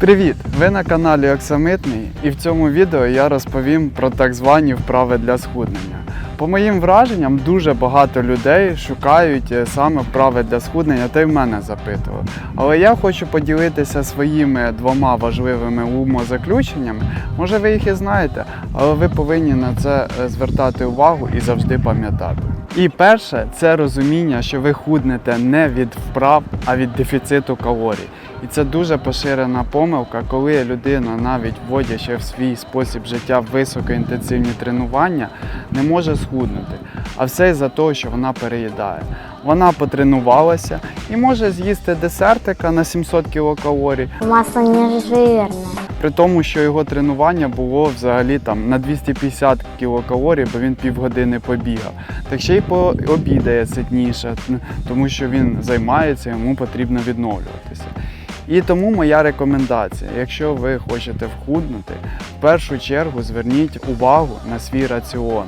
Привіт! Ви на каналі Оксамитний і в цьому відео я розповім про так звані вправи для схуднення. По моїм враженням, дуже багато людей шукають е, саме вправи для схуднення, та й в мене запитували. Але я хочу поділитися своїми двома важливими умозаключеннями. Може ви їх і знаєте, але ви повинні на це е, звертати увагу і завжди пам'ятати. І перше це розуміння, що ви худнете не від вправ, а від дефіциту калорій. І це дуже поширена помилка, коли людина, навіть вводячи в свій спосіб життя високоінтенсивні тренування, не може схуднути. А все із-за того, що вона переїдає. Вона потренувалася і може з'їсти десертика на 700 кілокалорій, Масло не жирное. при тому, що його тренування було взагалі там на 250 кілокалорій, бо він півгодини побігав. Так ще й пообідає ситніше, тому що він займається, йому потрібно відновлюватися. І тому моя рекомендація, якщо ви хочете вхуднути, в першу чергу зверніть увагу на свій раціон.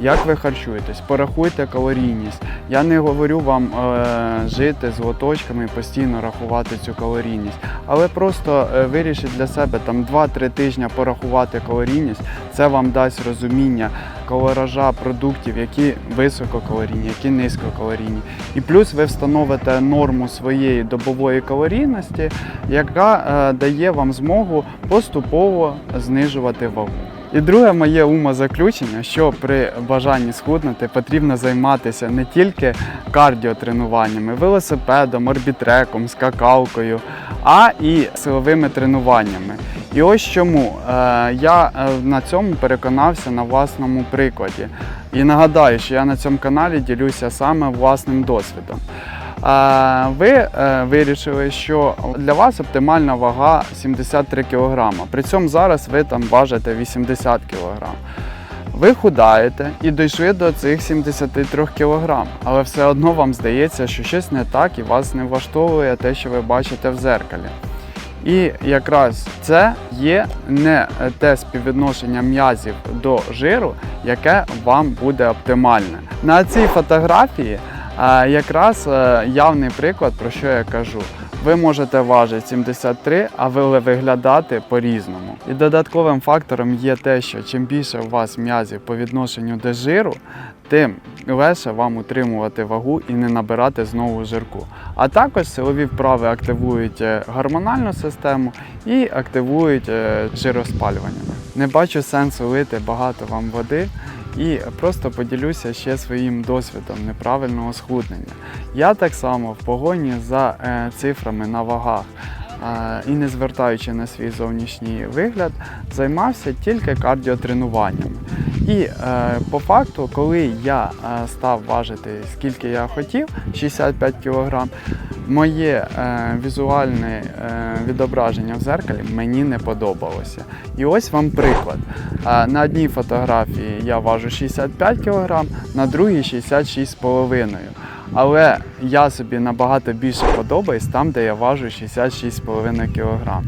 Як ви харчуєтесь, порахуйте калорійність. Я не говорю вам е, жити з лоточками і постійно рахувати цю калорійність, але просто е, вирішіть для себе там 2-3 тижні порахувати калорійність. Це вам дасть розуміння калоража продуктів, які висококалорійні, які низькокалорійні. І плюс ви встановите норму своєї добової калорійності, яка е, дає вам змогу поступово знижувати вагу. І друге моє умозаключення, що при бажанні схуднути потрібно займатися не тільки кардіотренуваннями, велосипедом, орбітреком, скакалкою, а і силовими тренуваннями. І ось чому Е, я е, на цьому переконався на власному прикладі. І нагадаю, що я на цьому каналі ділюся саме власним досвідом. Ви е, вирішили, що для вас оптимальна вага 73 кг. При цьому зараз ви там важите 80 кг. Ви худаєте і дійшли до цих 73 кг, але все одно вам здається, що щось не так і вас не влаштовує те, що ви бачите в зеркалі. І якраз це є не те співвідношення м'язів до жиру, яке вам буде оптимальне. На цій фотографії якраз е, явний приклад, про що я кажу. Ви можете важити 73, а ви виглядати по-різному. І додатковим фактором є те, що чим більше у вас м'язів по відношенню до жиру, тим легше вам утримувати вагу і не набирати знову жирку. А також силові вправи активують е, гормональну систему і активують е, жироспалювання. Не бачу сенсу лити багато вам води. І просто поділюся ще своїм досвідом неправильного схуднення. Я так само в погоні за е, цифрами на вагах е, і не звертаючи на свій зовнішній вигляд, займався тільки кардіотренуваннями. І е, по факту, коли я е, став важити скільки я хотів, 65 кг, моє е, візуальне е, відображення в зеркалі мені не подобалося. І ось вам приклад. Е, на одній фотографії я важу 65 кг, на другій 66,5 але я собі набагато більше подобаюсь там, де я важу 66,5 кг.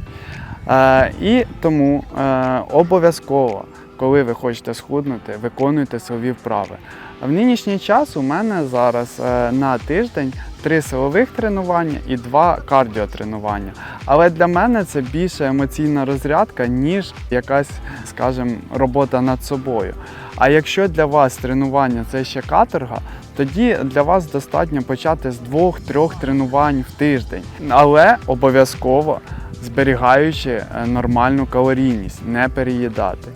Е, і тому е, обов'язково, коли ви хочете схуднути, виконуйте силові вправи. В нинішній час у мене зараз е, на тиждень три силових тренування і два кардіотренування. Але для мене це більше емоційна розрядка, ніж якась, скажімо, робота над собою. А якщо для вас тренування це ще каторга, тоді для вас достатньо почати з двох-трьох тренувань в тиждень, але обов'язково зберігаючи е, нормальну калорійність, не переїдати.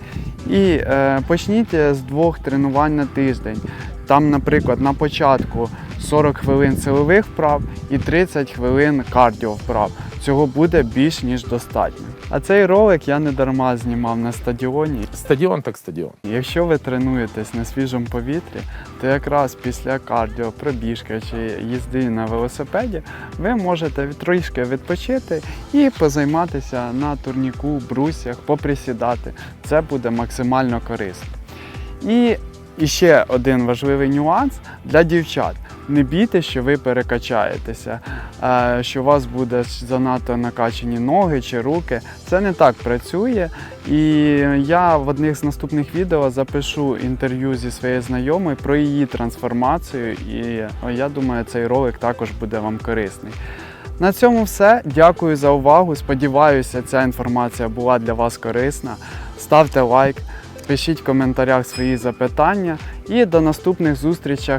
І е, почніть з двох тренувань на тиждень. Там, наприклад, на початку 40 хвилин силових вправ і 30 хвилин кардіо вправ. Цього буде більш ніж достатньо. А цей ролик я не дарма знімав на стадіоні. Стадіон так стадіон. Якщо ви тренуєтесь на свіжому повітрі, то якраз після кардіо, пробіжки чи їзди на велосипеді ви можете трішки відпочити і позайматися на турніку, брусях, поприсідати. Це буде максимально корисно. І, і ще один важливий нюанс для дівчат. Не бійте, що ви перекачаєтеся, що у вас буде занадто накачані ноги чи руки. Це не так працює. І я в одних з наступних відео запишу інтерв'ю зі своєю знайомою про її трансформацію. І я думаю, цей ролик також буде вам корисний. На цьому все. Дякую за увагу. Сподіваюся, ця інформація була для вас корисна. Ставте лайк, пишіть в коментарях свої запитання і до наступних зустрічей.